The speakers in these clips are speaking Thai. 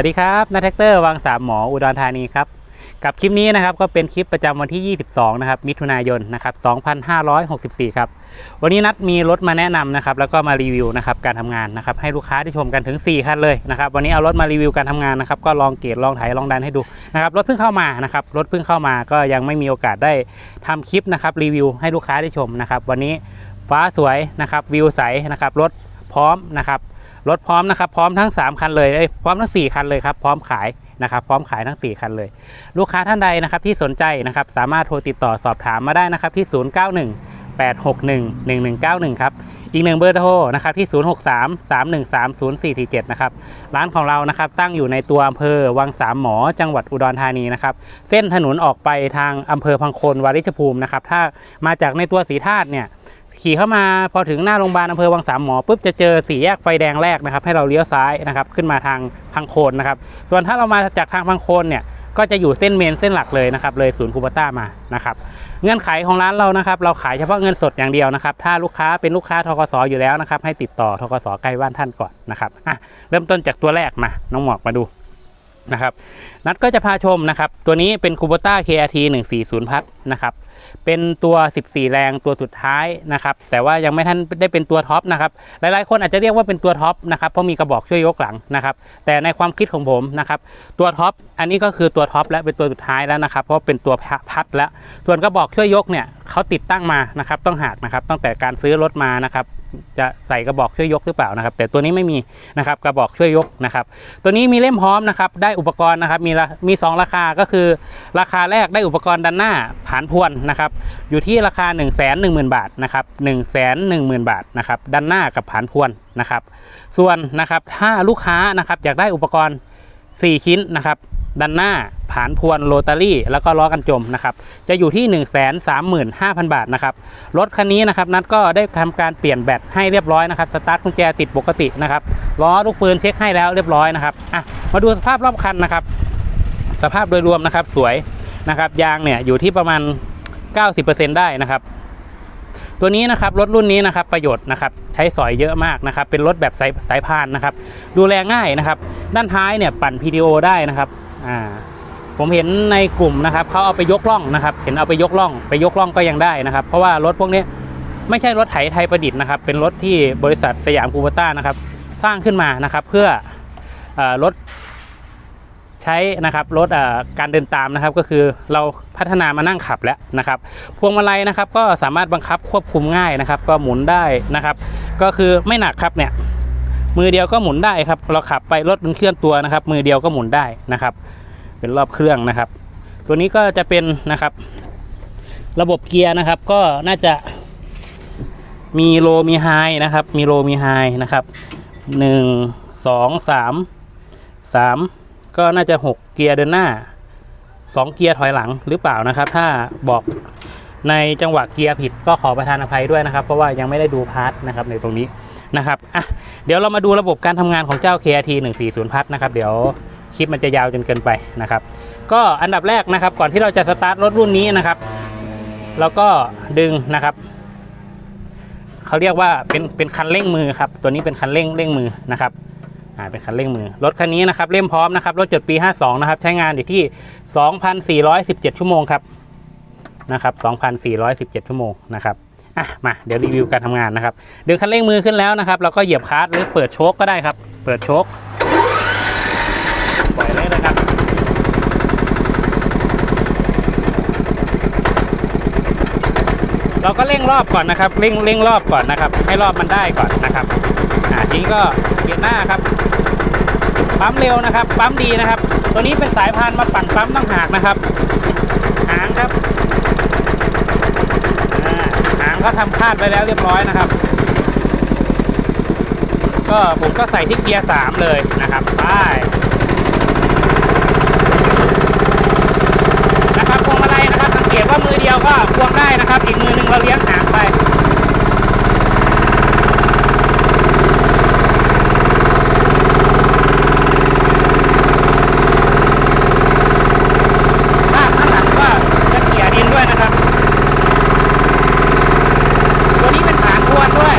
วัสดีครับนาแท็กเตอร์วังสามหมออุดรธานีครับ กับคลิปนี้นะครับก็เป็นคลิปประจำวันที่ 22 นะครับ มิถุนายนนะครับ 2564 ครับ วันนี้นัดมีรถมาแนะนำนะครับ แล้วก็มารีวิวนะครับการทำงานนะครับ ให้ลูกค้าได้ชมกันถึง 4 คันเลยนะครับ วันนี้เอารถมารีวิวการทำงานนะครับ ก็ลองเกรดลองไถลองดันให้ดูนะครับ รถเพิ่งเข้ามานะครับ รถเพิ่งเข้ามาก็ยังไม่มีโอกาสได้ทำคลิปนะครับรีวิวให้ลูกค้าได้ชมนะครับ วันนี้ฟ้าสวยนะครับ วิวใสนะครับ รถพร้อมนะครับ รถพร้อมนะครับพร้อมทั้ง 3 คันเลยเอ้ยพร้อมทั้ง 4 คันเลยครับพร้อมขายนะครับพร้อมขายทั้ง 4 คันเลย ลูกค้าท่านใดนะครับที่สนใจนะครับสามารถโทรติดต่อสอบถามมาได้นะครับที่ 091 861 1191 ครับ อีกหนึ่งเบอร์โทรนะครับที่ 063 313 0447 นะครับ ร้านของเรานะครับตั้งอยู่ในตัวอำเภอวังสามหมอจังหวัดอุดรธานีนะครับ เส้นถนนออกไปทางอำเภอพังโคนวาริชภูมินะครับ ถ้ามาจากในตัวสีธาตุเนี่ยขี่เข้ามาพอถึงหน้าโรงพยาบาลอำเภอวังสามหมอปุ๊บจะเจอสี่แยกไฟแดงแรกนะครับ ให้เราเลี้ยวซ้ายนะครับ ขึ้นมาทางพังโคนนะครับ ส่วนถ้าเรามาจากทางพังโคนเนี่ยก็จะอยู่เส้นเมนเส้นหลักเลยนะครับ เลยศูนย์คูปต้ามานะครับ เงื่อนไขของร้านเรานะครับ เราขายเฉพาะเงินสดอย่างเดียวนะครับ ถ้าลูกค้าเป็นลูกค้าทกสอยู่แล้วนะครับ ให้ติดต่อทกสใกล้บ้านท่านก่อนนะครับอะเริ่มต้นจากตัวแรกมา น้องหมอกมาดูนะครับ นัดก็จะพาชมนะครับ ตัวนี้เป็นคูปต้า KRT 140พัทนะครับ เป็นตัว 14 แรงตัวสุดท้ายนะครับ แต่ว่ายังไม่ท่านได้เป็นตัวท็อปนะครับ หลายๆ คนอาจจะเรียกว่าเป็นตัวท็อปนะครับ เพราะมีกระบอกช่วยยกหลังนะครับ แต่ในความคิดของผมนะครับ ตัวท็อปอันนี้ก็คือตัวท็อปและเป็นตัวสุดท้ายแล้วนะครับ เพราะเป็นตัวพัดแล้ว ส่วนกระบอกช่วยยกเนี่ย เขาติดตั้งมานะครับต้องหักนะครับตั้งแต่การซื้อรถมานะครับจะใส่กระบอกช่วยยกหรือเปล่านะครับ แต่ตัวนี้ไม่มีนะครับกระบอกช่วยยกนะครับ ตัวนี้มีเล่มพร้อมนะครับ ได้อุปกรณ์นะครับมีมี 2 ราคาก็คือ ราคาแรกได้อุปกรณ์ด้านหน้าผานพวนนะครับอยู่ที่ราคา 1 1 0 0 0 0 บาทนะครับ1 1 0 0 0 0 บาทนะครับด้านหน้ากับผานพวนนะครับ ส่วนนะครับถ้าลูกค้านะครับอยากได้อุปกรณ์ 4 ชิ้นนะครับด้านหน้า ผานพวนโรตารี่แล้วก็ล้อกันจมนะครับจะอยู่ที่ 1 3 5 0 0 0 บาทนะครับรถคันนี้นะครับนัดก็ได้ทำการเปลี่ยนแบตให้เรียบร้อยนะครับสตาร์ทกุญแจติดปกตินะครับล้อลูกปืนเช็คให้แล้วเรียบร้อยนะครับอะมาดูสภาพรอบคันนะครับ สภาพโดยรวมนะครับสวยนะครับยางเนี่ยอยู่ที่ประมาณ 90%ได้นะครับตัวนี้นะครับรถรุ่นนี้นะครับประโยชน์นะครับใช้สอยเยอะมากนะครับเป็นรถแบบสายสายพานนะครับดูแลง่ายนะครับ ด้านท้ายเนี่ยปั่น PTO ได้นะครับอ่า ผมเห็นในกลุ่มนะครับเขาเอาไปยกล่องนะครับ เห็นเอาไปยกล่อง ไปยกล่องก็ยังได้นะครับ เพราะว่ารถพวกนี้ไม่ใช่รถไถไทยประดิษฐ์นะครับ เป็นรถที่บริษัทสยามคูปต้านะครับ สร้างขึ้นมานะครับ เพื่ออรถใช้นะครับรถการเดินตามนะครับ ก็คือเราพัฒนามานั่งขับแล้วนะครับ พวงมาลัยนะครับ ก็สามารถบังคับควบคุมง่ายนะครับ ก็หมุนได้นะครับ ก็คือไม่หนักครับเนี่ยมือเดียวก็หมุนได้ครับ เราขับไปรถมันเคลื่อนตัวนะครับ มือเดียวก็หมุนได้นะครับ เป็นรอบเครื่องนะครับ ตัวนี้ก็จะเป็นนะครับ ระบบเกียร์นะครับ ก็น่าจะมีโลมีไฮนะครับ มีโลมีไฮนะครับหนึ่งสองสามสามก็น่าจะหกเกียร์เดินหน้าสองเกียร์ถอยหลังหรือเปล่านะครับ ถ้าบอกในจังหวะเกียร์ผิดก็ขอประทานอภัยด้วยนะครับ เพราะว่ายังไม่ได้ดูพาร์ทนะครับในตรงนี้นะครับอะเดี๋ยวเรามาดูระบบการทำงานของเจ้า KRT 140พัทนะครับ เดี๋ยว คลิปมันจะยาวจนเกินไปนะครับ ก็อันดับแรกนะครับ ก่อนที่เราจะสตาร์ทรถรุ่นนี้นะครับเราก็ดึงนะครับเขาเรียกว่าเป็นเป็นคันเร่งมือครับ ตัวนี้เป็นคันเร่งเร่งมือนะครับอ่าเป็นคันเร่งมือรถคันนี้นะครับเล่มพร้อมนะครับรถจดปี 52 นะครับ ใช้งานอยู่ที่ 2,417 ชั่วโมงครับนะครับ 2,417 ชั่วโมงนะครับอะมาเดี๋ยวรีวิวการทำงานนะครับ ดึงคันเร่งมือขึ้นแล้วนะครับเราก็เหยียบคลัตช์หรือเปิดโชคก็ได้ครับ เปิดโชคปล่อยเลยนะครับ เราก็เร่งรอบก่อนนะครับเร่งเร่งรอบก่อนนะครับ ให้รอบมันได้ก่อนนะครับอ่าทีนี้ก็เกียร์หน้าครับปั๊มเร็วนะครับ ปั๊มดีนะครับ ตัวนี้เป็นสายพานมาปั่นปั๊มตั้งหากนะครับ หางครับหางเขาทำคาดไว้แล้วเรียบร้อยนะครับ ก็ผมก็ใส่ที่เกียร์สามเลยนะครับไปนะครับพวงมาลัยนะครับสังเกตว่าม เดียวก็ควงได้นะครับ อีกมือหนึ่งเราเลี้ยงหางไป ลากข้างหลังก็จะเขี่ยดินด้วยนะครับ ตัวนี้เป็นฐานทวนด้วย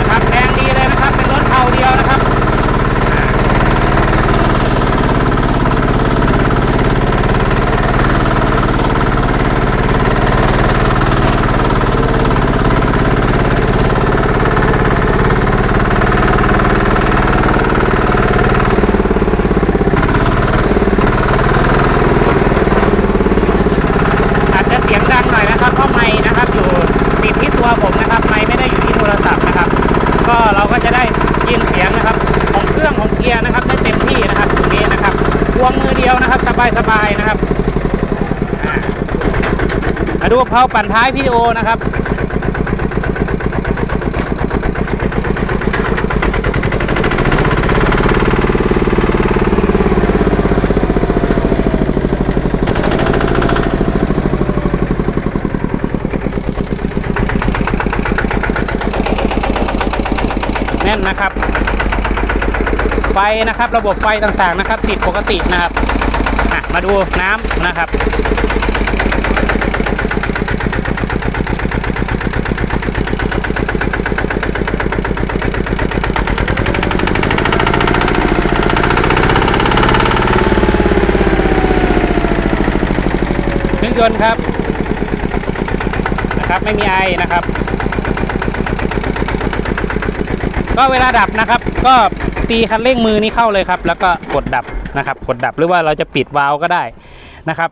นะครับแรงดีเลยนะครับ เป็นรถเทาเดียวนะครับ อาจจะเสียงดังหน่อยนะครับเพราะไม้นะครับ อยู่ติดที่ตัวผมนะครับ ไม้ไม่ได้อยู่ที่โทรศัพท์นะครับ ก็เราก็จะได้ยินเสียงนะครับ ของเครื่องของเกียร์นะครับได้เต็มที่นะครับตรงนี้นะครับควงมือเดียวนะครับ สบายๆนะครับอ่ามาดูเพาปั่นท้ายวิดีโอนะครับแน่นนะครับ ไฟนะครับระบบไฟต่างๆนะครับ ติดปกตินะครับ มาดูน้ำนะครับ เครื่องยนต์ครับนะครับ ไม่มีไอนะครับ ก็เวลาดับนะครับ ก็ตีคันเร่งมือนี้เข้าเลยครับ แล้วก็กดดับ นะครับกดดับหรือว่าเราจะปิดวาล์วก็ได้นะครับ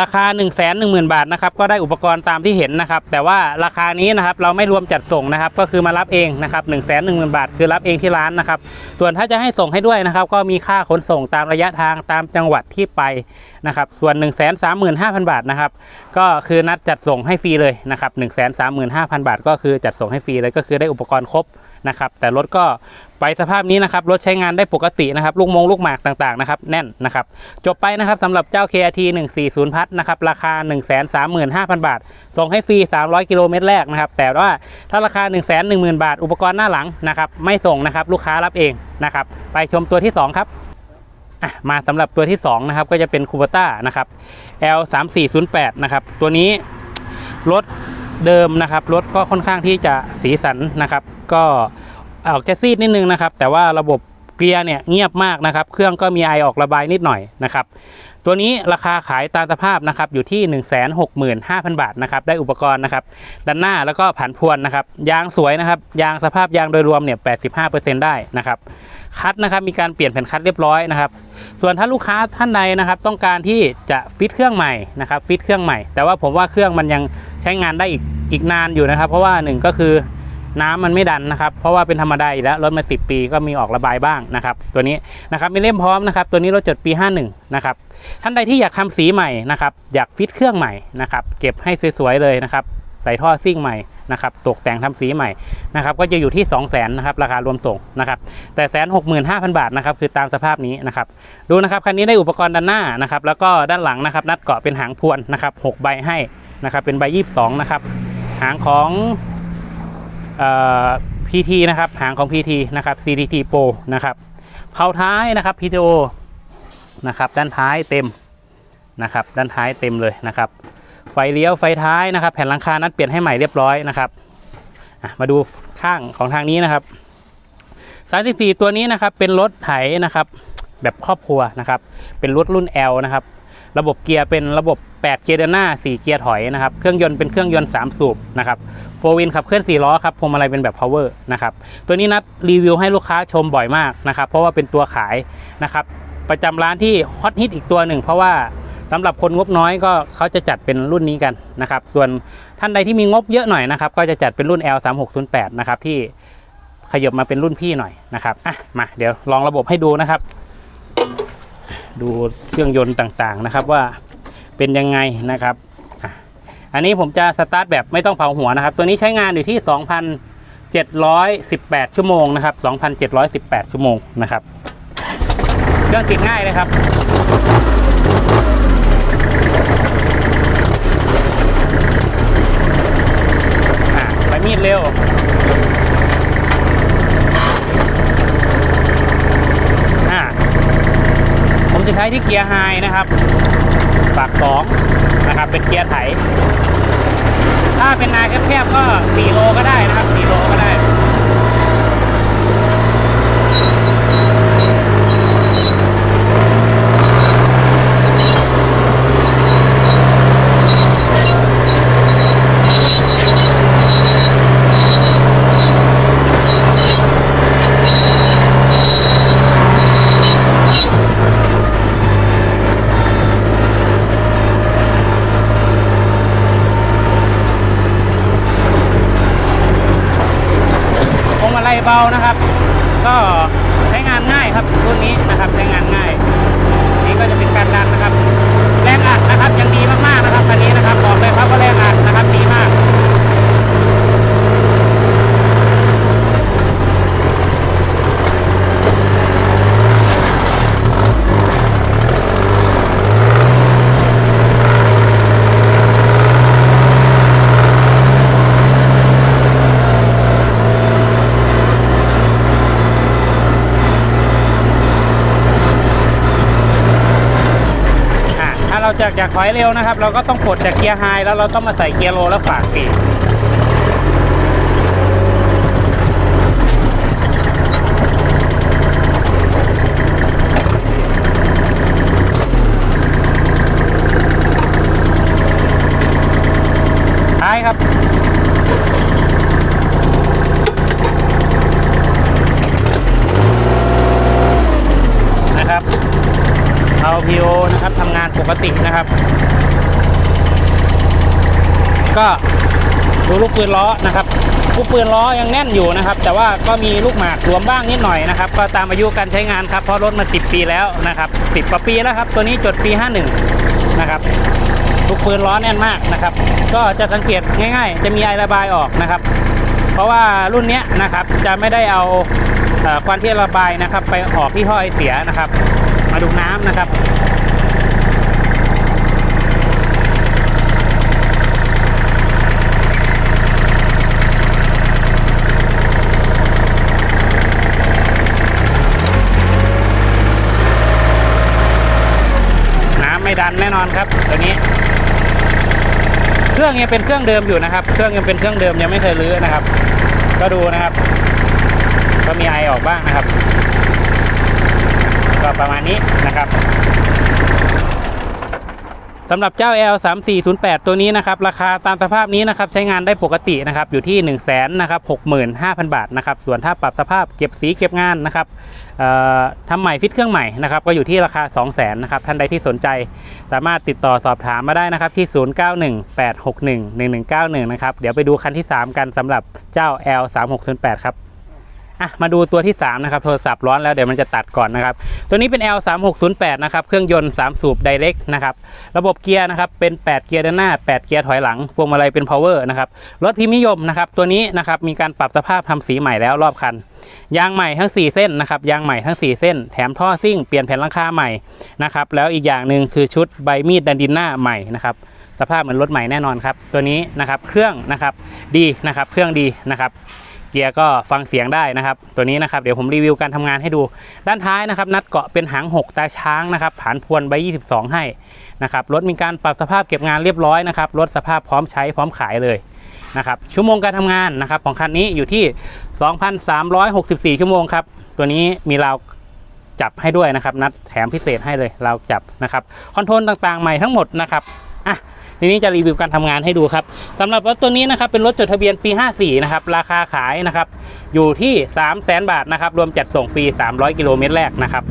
ราคา 1 1 0 0 0 0 บาทนะครับก็ได้อุปกรณ์ตามที่เห็นนะครับ แต่ว่าราคานี้นะครับเราไม่รวมจัดส่งนะครับ ก็คือมารับเองนะครับ1 1 0 0 0 0 บาท คือรับเองที่ร้านนะครับ ส่วนถ้าจะให้ส่งให้ด้วยนะครับ ก็มีค่าขนส่งตามระยะทางตามจังหวัดที่ไปนะครับส่วน 1 3 5 0 0 0 บาทนะครับก็คือนัดจัดส่งให้ฟรีเลยนะครับ1 3 5 0 0 0 บาท ก็คือจัดส่งให้ฟรีเลยก็คือได้อุปกรณ์ครบ นะครับแต่รถก็ไปสภาพนี้นะครับรถใช้งานได้ปกตินะครับลูกมงลูกหมากต่างๆนะครับแน่นนะครับจบไปนะครับสำหรับเจ้า KRT 140พัทนะครับราคา 135,000 บาท ส่งให้ฟรี 300 กิโลเมตรแรกนะครับแต่ว่าถ้าราคา 110,000 บาท อุปกรณ์หน้าหลังนะครับไม่ส่งนะครับลูกค้ารับเองนะครับไปชมตัวที่ 2 ครับมาสำหรับตัวที่ 2 นะครับ ก็จะเป็นคูเบต้านะครับ L 3 4 0 8 นะครับ ตัวนี้รถ เดิมนะครับรถก็ค่อนข้างที่จะสีสันนะครับ ก็ออกจะซีดนิดนึงนะครับ แต่ว่าระบบ เกียร์เนี่ยเงียบมากนะครับ เครื่องก็มีไอออกระบายนิดหน่อยนะครับตัวนี้ราคาขายตามสภาพนะครับอยู่ที่ 165,000 บาทนะครับได้อุปกรณ์นะครับด้านหน้าแล้วก็ผันพวนนะครับยางสวยนะครับยางสภาพยางโดยรวมเนี่ย 85%ได้นะครับคัดนะครับมีการเปลี่ยนแผ่นคัดเรียบร้อยนะครับส่วนถ้าลูกค้าท่านใดนะครับต้องการที่จะฟิตเครื่องใหม่นะครับฟิตเครื่องใหม่ แต่ว่าผมว่าเครื่องมันยังใช้งานได้อีกอีกนานอยู่นะครับ เพราะว่าหนึ่งก็คือ น้ำมันไม่ดันนะครับ เพราะว่าเป็นธรรมดาอยู่แล้วรถมา 10 ปีก็มีออกระบายบ้างนะครับ ตัวนี้นะครับมีเล่มพร้อมนะครับ ตัวนี้รถจดปี 51 นะครับท่านใดที่อยากทำสีใหม่นะครับ อยากฟิตเครื่องใหม่นะครับ เก็บให้สวยๆเลยนะครับ ใส่ท่อซิ่งใหม่นะครับตกแต่งทำสีใหม่นะครับ ก็จะอยู่ที่ 2 0 0 0 0นนะครับราคารวมส่งนะครับ แต่แสนหกหมื่นห้าพันบาทนะครับคือตามสภาพนี้นะครับ ดูนะครับคันนี้ได้อุปกรณ์ด้านหน้านะครับ แล้วก็ด้านหลังนะครับ นัดเกาะเป็นหางพวนนะครับหกใบให้นะครับ เป็นใบยี่สิบสองนะครับ หางของ PT นะครับหางของ PT นะครับ CDT Pro นะครับเผาท้ายนะครับ PTO นะครับด้านท้ายเต็มนะครับด้านท้ายเต็มเลยนะครับ ไฟเลี้ยวไฟท้ายนะครับ แผ่นหลังคานัดเปลี่ยนให้ใหม่เรียบร้อยนะครับมาดูข้างของทางนี้นะครับ34ตัวนี้นะครับเป็นรถไถนะครับแบบครอบครัวนะครับ เป็นรถรุ่น L นะครับ ระบบเกียร์เป็นระบบ 8 เกียร์เดินหน้า 4 เกียร์ถอยนะครับ เครื่องยนต์เป็นเครื่องยนต์ 3 สูบนะครับโฟวินขับเคลื่อน 4 ล้อครับพวงมาลัยเป็นแบบ power นะครับ ตัวนี้นัดรีวิวให้ลูกค้าชมบ่อยมากนะครับ เพราะว่าเป็นตัวขายนะครับ ประจำร้านที่ฮอตฮิตอีกตัวหนึ่ง เพราะว่าสำหรับคนงบน้อยก็เขาจะจัดเป็นรุ่นนี้กันนะครับ ส่วนท่านใดที่มีงบเยอะหน่อยนะครับ ก็จะจัดเป็นรุ่น L 3 6 0 8 นะครับที่ขยบมาเป็นรุ่นพี่หน่อยนะครับอะมาเดี๋ยวลองระบบให้ดูนะครับ ดูเครื่องยนต์ต่างๆนะครับว่าเป็นยังไงนะครับ อันนี้ผมจะสตาร์ทแบบไม่ต้องเผาหัวนะครับ ตัวนี้ใช้งานอยู่ที่ 2,718 ชั่วโมงนะครับ 2,718 ชั่วโมงนะครับ เครื่องติดง่ายเลยครับไปมีดเร็ว อะ ผมจะใช้ ที่เกียร์ไฮนะครับปากสองนะครับเป็นเกียร์ไถ ถ้าเป็นนายแคบๆก็4โลก็ได้นะครับ4โลก็ได้ พวงมาลัยเบานะครับ ก็ใช้งานง่ายครับรุ่นนี้นะครับใช้งานง่าย นี่ก็จะเป็นการดันนะครับ แรงอัดนะครับยังดีมากๆนะครับคันนี้นะครับบอกเลยครับว่าแรงอัดนะครับดีมาก อะากอยากถอยเร็วนะครับ เราก็ต้องกดจากเกียร์ไฮแล้วเราต้องมาใส่เกียร์โลแล้วฝากปีกท้ายครับ เอา PO นะครับทำงาน ปกตินะครับ ก็ดูลูกปืนล้อนะครับลูกปืนล้อยังแน่นอยู่นะครับ แต่ว่าก็มีลูกหมากรวมบ้างนิดหน่อยนะครับ ก็ตามอายุการใช้งานครับเพราะรถมา 10 ปีแล้วนะครับ10กว่าปีแล้วครับ ตัวนี้จดปี 51 นะครับลูกปืนล้อแน่นมากนะครับ ก็จะสังเกตง่าย ๆ จะมีไอระบายออกนะครับ เพราะว่ารุ่นเนี้ยนะครับจะไม่ได้เอาควันที่ระบายนะครับ ไปออกที่ท่อไอเสียนะครับ มาดูน้ำนะครับ ดันแน่นอนครับตัวนี้ เครื่องยังเป็นเครื่องเดิมอยู่นะครับ เครื่องยังเป็นเครื่องเดิมยังไม่เคยรื้อนะครับ ก็ดูนะครับ ก็มีไอออกบ้างนะครับ ก็ประมาณนี้นะครับ สำหรับเจ้า L 3 4 0 8 ตัวนี้นะครับราคาตามสภาพนี้นะครับใช้งานได้ปกตินะครับอยู่ที่1 0 0 0 0แสนนะครับ65,000 บาทนะครับส่วนถ้าปรับสภาพเก็บสีเก็บงานนะครับเอ่อทำใหม่ฟิตเครื่องใหม่นะครับก็อยู่ที่ราคา 2 0 0 0 0นนะครับท่านใดที่สนใจ สามารถติดต่อสอบถามมาได้นะครับที่ 0918611191 นะครับเดี๋ยวไปดูคันที่ 3 กันสำหรับเจ้า L 3 6 0 8 ครับ อะมาดูตัวที่ 3 นะครับ โทรศัพท์ร้อนแล้วเดี๋ยวมันจะตัดก่อนนะครับ ตัวนี้เป็น L 3 6 0 8 นะครับ เครื่องยนต์ 3 สูบไดเรกนะครับ ระบบเกียร์นะครับ เป็น 8 เกียร์ด้านหน้า 8 เกียร์ถอยหลัง พวงมาลัยเป็น power นะครับ รถพิมพ์นิยมนะครับ ตัวนี้นะครับ มีการปรับสภาพทำสีใหม่แล้วรอบคัน ยางใหม่ทั้ง 4 เส้นนะครับ ยางใหม่ทั้ง 4 เส้น แถมท่อซิ่ง เปลี่ยนแผ่นหลังคาใหม่นะครับ แล้วอีกอย่างหนึ่งคือชุดใบมีดดันดินหน้าใหม่นะครับสภาพเหมือนรถใหม่แน่นอนครับ ตัวนี้นะครับ เครื่องนะครับ ดีนะครับ เครื่องดีนะครับ กียร์ก็ฟังเสียงได้นะครับ ตัวนี้นะครับเดี๋ยวผมรีวิวการทำงานให้ดู ด้านท้ายนะครับ นัดเกาะเป็นหาง 6 ตาช้างนะครับผ่านพวนใบ 22 ให้นะครับรถมีการปรับสภาพเก็บงานเรียบร้อยนะครับรถสภาพพร้อมใช้พร้อมขายเลยนะครับชั่วโมงการทำงานนะครับของคันนี้อยู่ที่ 2,364 ชั่วโมงครับตัวนี้มีราวจับให้ด้วยนะครับ นัดแถมพิเศษให้เลยเราจับนะครับ คอนโทรลต่างๆใหม่ทั้งหมดนะครับ ทีนี้จะรีวิวการทำงานให้ดูครับสำหรับรถตัวนี้นะครับเป็นรถจดทะเบียนปี 54 นะครับราคาขายนะครับอยู่ที่ 3 0 0แสนบาทนะครับรวมจัดส่งฟรี 300 กิโลเมตรแรกนะครับ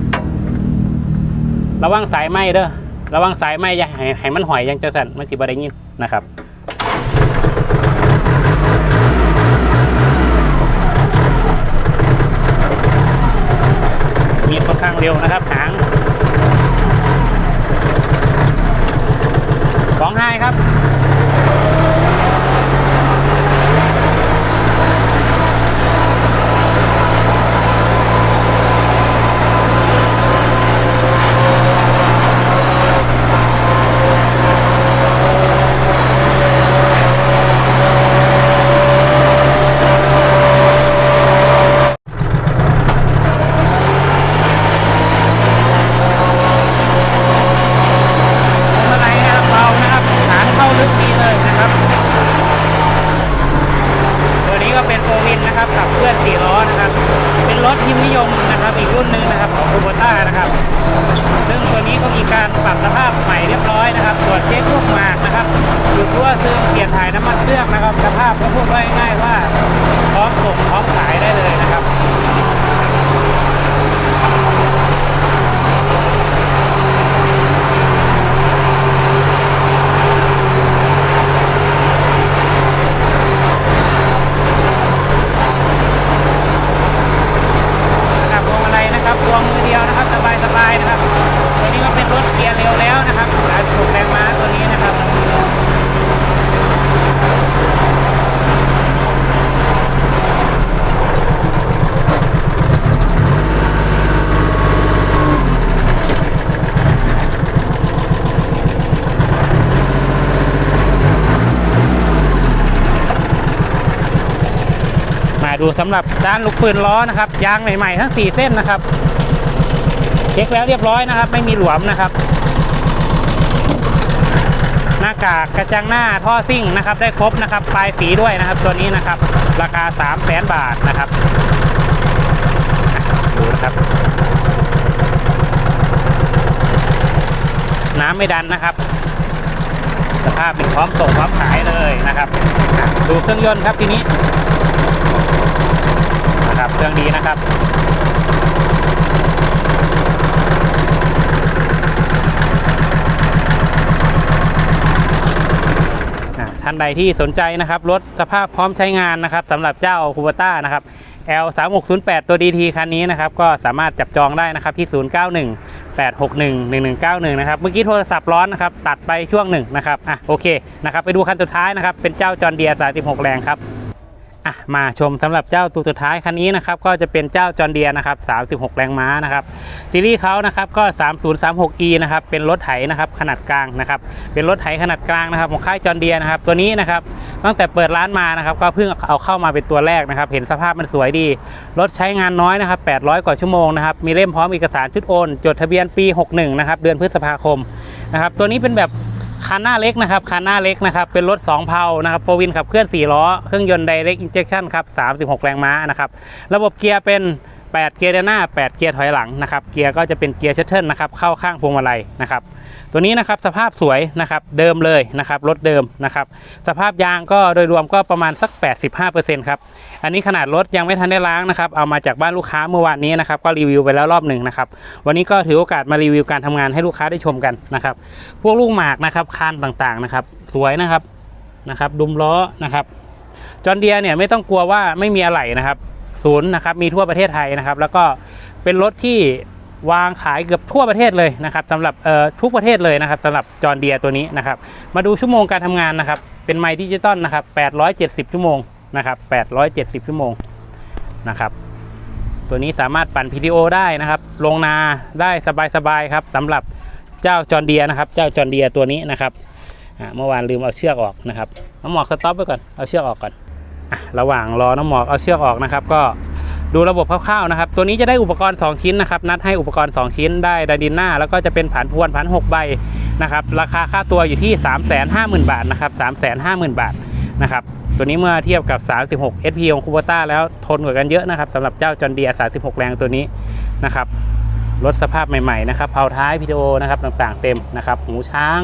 ระวังสายไหมเด้อระวังสายไหมอย่าให้มันหอยยังจะสั่นมันสิบได้ยินนะครับ มีค่อนข้างเร็วนะครับหางสองไฮครับ อะไรนะครับเบานะครับฐานเข้าลึกดีเลยนะครับ ตัวนี้ก็เป็นโฟวินนะครับขับเคลื่อนสี่ล้อนะครับ เป็นรถที่นิยมนะครับ อีกรุ่นหนึ่งนะ คูโบต้านะครับ ซึ่งตัวนี้ก็มีการปรับสภาพใหม่เรียบร้อยนะครับตรวจเช็คลูกหมากนะครับหยุดรั่วซึมเปลี่ยนถ่ายน้ำมันเครื่องนะครับ สภาพก็พูดไว้ง่ายๆว่า พร้อมส่งพร้อมขายได้เลยนะครับ นะครับพวงมาลัยนะครับพวงมือเดียวนะครับสบายๆนะครับตัวนี้ก็เป็นรถเกียร์เร็วแล้วนะครับหลายถูกแรงม้าตัวนี้นะครับ ดูสำหรับด้านลูกปืนล้อนะครับ ยางใหม่ๆทั้ง 4 เส้นนะครับ เช็คแล้วเรียบร้อยนะครับ ไม่มีหลวมนะครับ หน้ากากกระจังหน้าท่อซิ่งนะครับ ได้ครบนะครับ ปลายสีด้วยนะครับ ตัวนี้นะครับ ราคา 3 0 0แสนบาทนะครับดูนะครับ น้ำไม่ดันนะครับสภาพเป็นพร้อมส่งพร้อมขายเลยนะครับ ดูเครื่องยนต์ครับทีนี้ นะครับเครื่องดีนะครับท่านใดที่สนใจนะครับรถสภาพพร้อมใช้งานนะครับสำหรับเจ้าคูเบต้านะครับ L 3 6 0 8 ตัว DT คันนี้นะครับก็สามารถจับจองได้นะครับที่ 091 861 1191 นะครับเมื่อกี้โทรศัพท์ร้อนนะครับตัดไปช่วงหนึ่งนะครับอะโอเคนะครับไปดูคันสุดท้ายนะครับเป็นเจ้าจอร์เดีย36 แรงครับ อะมาชมสำหรับเจ้าตัวสุดท้ายคันนี้นะครับก็จะเป็นเจ้าจอร์เดียนะครับ36 แรงม้านะครับซีรีส์เขานะครับก็ 3036e นะครับเป็นรถไถนะครับขนาดกลางนะครับเป็นรถไถขนาดกลางนะครับของค่ายจอร์เดียนะครับตัวนี้นะครับตั้งแต่เปิดร้านมานะครับก็เพิ่งเอาเข้ามาเป็นตัวแรกนะครับเห็นสภาพมันสวยดี รถใช้งานน้อยนะครับ800 กว่าชั่วโมงนะครับมีเล่มพร้อมเอกสารชุดโอน จดทะเบียนปี 61นะครับเดือนพฤษภาคมนะครับตัวนี้เป็นแบบ คันหน้าเล็กนะครับคันหน้าเล็กนะครับเป็นรถ2เพานะครับโฟวินขับเคลื่อน4ล้อเครื่องยนต์ไดเรกอินเจคชั่นครับ36 แรงม้านะครับระบบเกียร์เป็น 8 เกียร์เดินหน้า 8 เกียร์ถอยหลังนะครับ เกียร์ก็จะเป็นเกียร์ชัตเทิลนะครับ เข้าข้างพวงมาลัยนะครับ ตัวนี้นะครับสภาพสวยนะครับ เดิมเลยนะครับ รถเดิมนะครับ สภาพยางก็โดยรวมก็ประมาณสัก 85%ครับ อันนี้ขนาดรถยังไม่ทันได้ล้างนะครับ เอามาจากบ้านลูกค้าเมื่อวานนี้นะครับ ก็รีวิวไปแล้วรอบหนึ่งนะครับ วันนี้ก็ถือโอกาสมารีวิวการทำงานให้ลูกค้าได้ชมกันนะครับ พวกลูกหมากนะครับคานต่างๆนะครับ สวยนะครับ นะครับ ดุมล้อนะครับ จอร์เดียเนี่ยไม่ต้องกลัวว่าไม่มีอะไรนะครับ ศูนย์นะครับมีทั่วประเทศไทยนะครับ แล้วก็เป็นรถที่วางขายเกือบทั่วประเทศเลยนะครับสำหรับเอ่อทุกประเทศเลยนะครับสำหรับจอร์เดียตัวนี้นะครับ มาดูชั่วโมงการทำงานนะครับ เป็นไมค์ดิจิตอลนะครับ870 ชั่วโมงนะครับ870 ชั่วโมงนะครับ ตัวนี้สามารถปั่น PTO ได้นะครับ ลงนาได้สบายๆครับสำหรับเจ้าจอร์เดียนะครับ เจ้าจอร์เดียตัวนี้นะครับเมื่อวานลืมเอาเชือกออกนะครับเอาหมอกสต็อปไปก่อนเอาเชือกออกก่อน ระหว่างรอน้องหมอกเอาเชือกออกนะครับ ก็ดูระบบคร่าวๆนะครับ ตัวนี้จะได้อุปกรณ์ 2 ชิ้นนะครับ นัดให้อุปกรณ์ 2 ชิ้นได้ไดดินหน้า แล้วก็จะเป็นผันพวนผัน6ใบนะครับ ราคาค่าตัวอยู่ที่ 350,000 บาทนะครับ350,000 บาทนะครับ ตัวนี้เมื่อเทียบกับ 36 SP ของคูโบต้าแล้วทนกว่ากันเยอะนะครับสำหรับเจ้าจอนเดีย36 แรงตัวนี้นะครับรถสภาพใหม่ๆนะครับเผาท้ายพีดีโอนะครับต่างๆเต็มนะครับ หูช้าง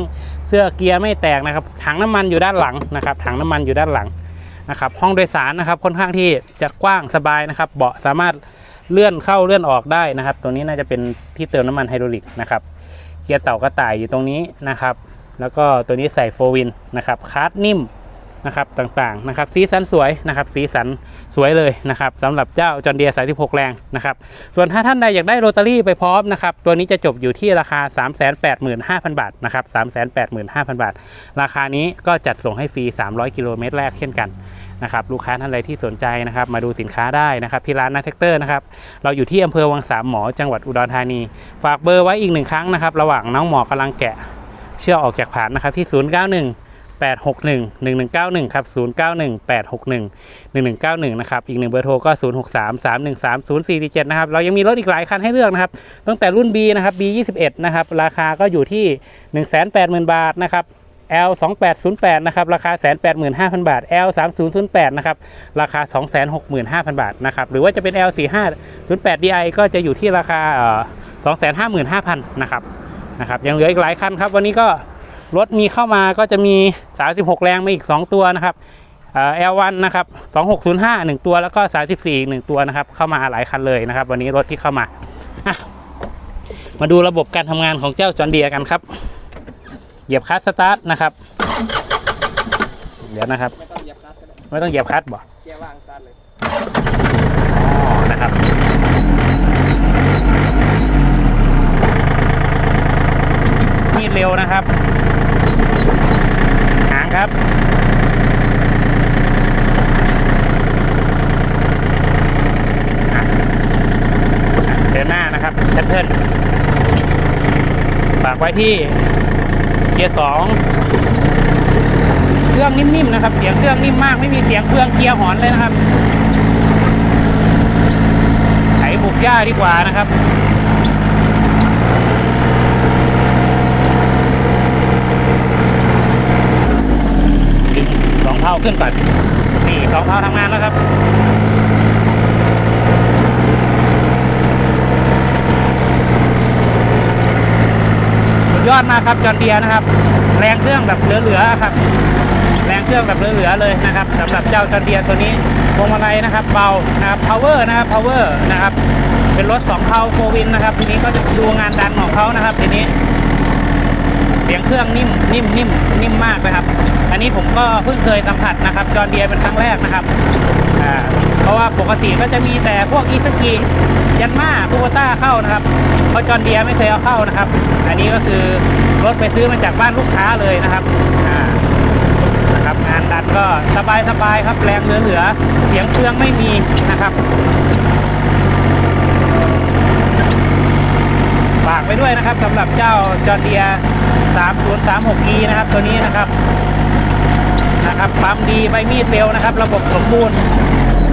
เสื้อเกียร์ไม่แตกนะครับ ถังน้ำมันอยู่ด้านหลังนะครับ ถังน้ำมันอยู่ด้านหลัง นะครับห้องโดยสารนะครับค่อนข้างที่จะกว้างสบายนะครับ เบาะสามารถเลื่อนเข้าเลื่อนออกได้นะครับตัวนี้น่าจะเป็นที่เติมน้ำมันไฮดรอลิกนะครับเกียร์เต่ากระต่ายอยู่ตรงนี้นะครับ แล้วก็ตัวนี้ใส่โฟวินนะครับคาร์ดนิ่ม นะครับต่างๆนะครับสีสันสวยนะครับสีสันสวยเลยนะครับสำหรับเจ้าจอนเดียสาย16 แรงนะครับส่วนถ้าท่านใดอยากได้โรตารี่ไปพร้อมนะครับตัวนี้จะจบอยู่ที่ราคา 385,000 บาทนะครับ385,000 บาท ราคานี้ก็จัดส่งให้ฟรี 300 กิโลเมตรแรกเช่นกันนะครับลูกค้าท่านใดที่สนใจนะครับมาดูสินค้าได้นะครับที่ร้านนาแท็กเตอร์นะครับเราอยู่ที่อำเภอวังสามหมอจังหวัดอุดรธานี ฝากเบอร์ไว้อีกหนึ่งครั้งนะครับระหว่างน้องหมอกำลังแกะเชือกออกจากผานนะครับที่ 091 861 1191ครับ091 861 1191นะครับอีกหนึ่งเบอร์โทรก็ 063 313 0447นะครับเรายังมีรถอีกหลายคันให้เลือกนะครับตั้งแต่รุ่น B นะครับ B 21 นะครับราคาก็อยู่ที่ 180,000 บาทนะครับ L 2808นะครับราคา 185,000 บาท L 3008นะครับราคา 265,000 บาทนะครับหรือว่าจะเป็น L 4508 DI ก็จะอยู่ที่ราคา255,000นะครับนะครับยังเหลืออีกหลายคันครับ วันนี้ก็ รถมีเข้ามาก็จะมี 36 แรงมาอีก 2 ตัวนะครับเอ่อ L1 นะครับ2605 1 ตัวแล้วก็ 34อีก1ตัวนะครับ เข้ามาหลายคันเลยนะครับ วันนี้รถที่เข้ามาอะมาดูระบบการทำงานของเจ้าจอนเดียกันครับ เหยียบคลัตช์สตาร์ทนะครับ เดี๋ยวนะครับ ไม่ต้องเหยียบคลัตช์ก็ได้ไม่ต้องเหยียบคลัตช์บ่เกียร์ว่างสตาร์ทเลยอ๋อนะครับมีดเร็วนะครับหาง ครับ เดินหน้านะครับชัตเทิลฝากไว้ที่เกียร์สองเครื่องนิ่มๆนะครับ เสียงเครื่องนิ่มมากไม่มีเสียงเครื่องเกียร์หอนเลยนะครับ ไถบุกหญ้าดีกว่านะครับ สองเท้าขึ้นก่อนนี่สองเท้าทำงานแล้วครับยอดมากครับจอร์เดียนะครับ แรงเครื่องแบบเหลือๆครับ แรงเครื่องแบบเหลือๆเลยนะครับสำหรับเจ้าจอร์เดียตัวนี้พวงมาลัยนะครับ เบานะครับ power นะครับ power นะครับ เป็นรถสองเทาโฟวินนะครับ ทีนี้ก็จะดูงานดันของเขานะครับ ทีนี้เสียงเครื่องนิ่มนิ่มนิ่มนิ่มมากนะครับ อันนี้ผมก็เพิ่งเคยสัมผัสนะครับจอร์เดียเป็นครั้งแรกนะครับอ่าเพราะว่าปกติก็จะมีแต่พวกอีสกิยันมาคูโบต้าเข้านะครับเพราะจอร์เดียไม่เคยเอาเข้านะครับ อันนี้ก็คือรถไปซื้อมาจากบ้านลูกค้าเลยนะครับอ่านะครับงานดันก็สบายสบายๆครับแรงเหลือๆเสียงเครื่องไม่มีนะครับฝากไปด้วยนะครับสำหรับเจ้าจอร์เดีย 3036e นะครับตัวนี้นะครับ นะครับปั๊มดีใบมีดเร็วนะครับ ระบบสมบูรณ์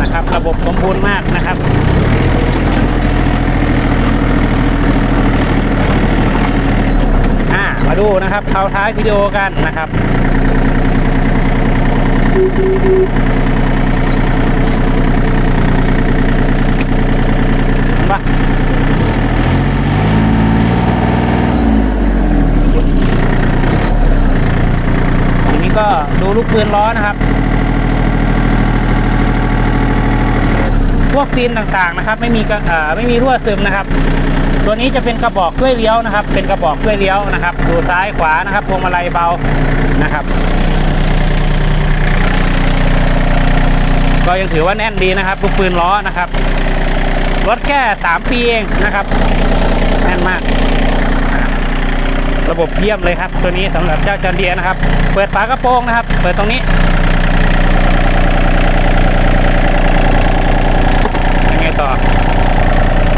นะครับ ระบบสมบูรณ์มากนะครับอ่ามาดูนะครับเท้าท้ายวิดีโอกันนะครับ ปะทีนี้ก็ดู ลูกปืนล้อนะครับ พวกซีนต่างๆนะครับ ไม่มีกระไม่มีรั่วซึมนะครับ ตัวนี้จะเป็นกระบอกช่วยเลี้ยวนะครับ เป็นกระบอกช่วยเลี้ยวนะครับ ดูซ้ายขวานะครับพวงมาลัยเบานะครับ ก็ยังถือว่าแน่นดีนะครับ ลูกปืนล้อนะครับรถแค่ 3 ปีเองนะครับ แน่นมาก ระบบเยี่ยมเลยครับ ตัวนี้สำหรับเจ้าจอนเดียนะครับ เปิดฝากระโปรงนะครับ เปิดตรงนี้ยังไงต่อ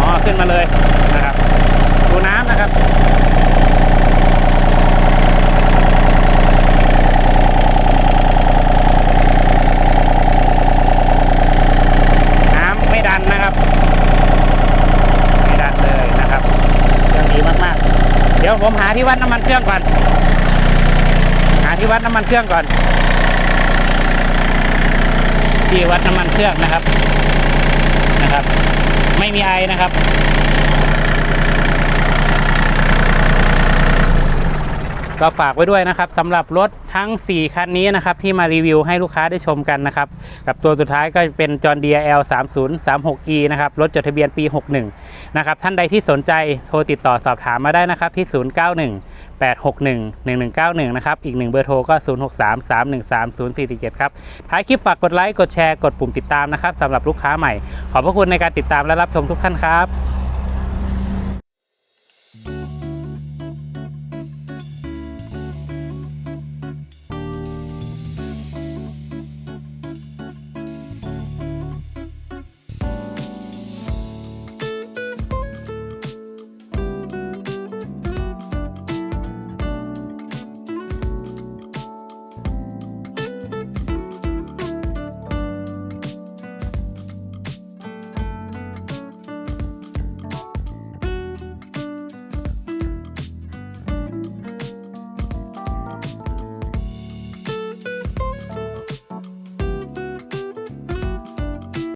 อ๋อขึ้นมาเลยนะครับดูน้ำนะครับ ดี๋ยว ผมหาที่วัดน้ำมันเครื่องก่อน หาที่วัดน้ำมันเครื่องก่อน ที่วัดน้ำมันเครื่องนะครับ นะครับ ไม่มีไอนะครับ ก็ฝากไว้ด้วยนะครับสำหรับรถทั้ง 4 คันนี้นะครับที่มารีวิวให้ลูกค้าได้ชมกันนะครับกับตัวสุดท้ายก็เป็น John Deere L 3 0 3 6 E นะครับรถจดทะเบียนปี 61 นะครับท่านใดที่สนใจโทรติดต่อสอบถามมาได้นะครับที่ 091 861 1191 นะครับ อีกหนึ่งเบอร์โทรก็ 063 313 0447 ครับ ท้ายคลิปฝากกดไลค์ กดแชร์ กดปุ่มติดตามนะครับสำหรับลูกค้าใหม่ ขอบพระคุณในการติดตามและรับชมทุกท่านครับ